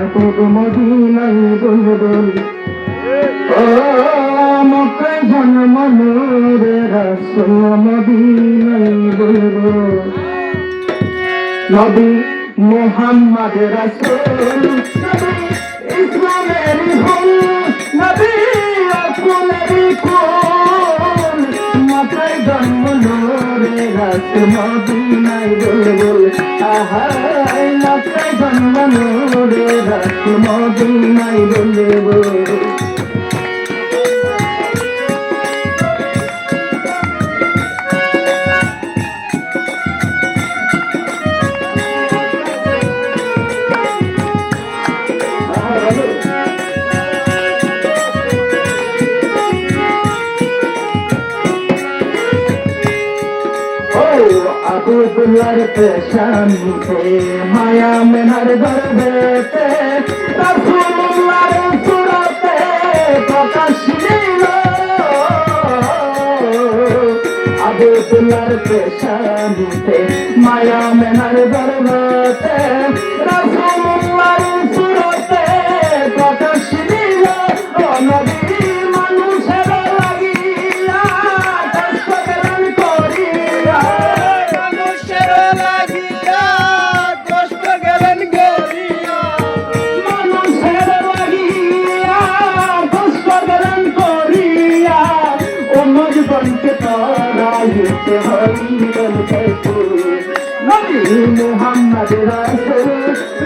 মাহবুব মদিনাই বুলবুল। ও মক্কায় জন্ম নূরে রাসূল মদিনাই বুলবুল। নবী মোহাম্মদ রাসূল। ইসলামের ভুল, নবী আকুলের কুল। মাথায় জন্ম নূরে রাসূল মদিনাই বুলবুল। আহাই জন্ম নূরে মদিনাই ও আবু দুলার পেশানিতে, মায়া মেনার দরবেতে রাসূলুল্লাহর সুরতে প্রকাশ নিল। আবু দুলার পেশানিতে, মায়া মেনার দরবেতে রাসূলুল্লাহর নবী মুহাম্মদ রাসূল,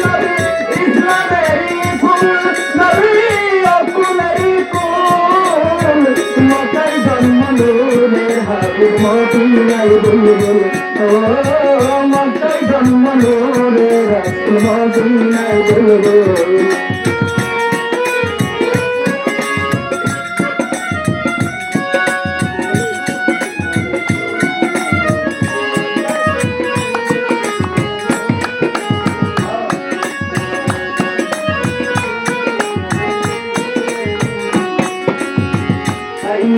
নবী ইসলামের ফুল নবী অকুলের কুল। মকাই জন্ম নূরের হাবিব মদিনায় বুলবুল।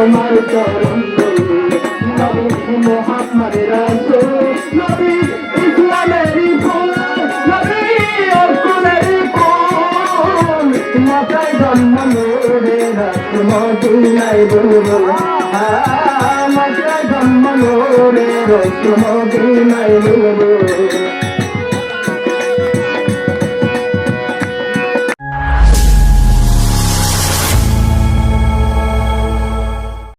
তোমার চরণ। নবী মুহাম্মদ রাসূল নবী ইসলামের ফুল নবী অর্কুনের কুল মাথায় জন্ম নূরে রাসূল মদিনায় বুলবুল মাথায় জন্ম নূরে রাসূল মদিনায় বুলবুল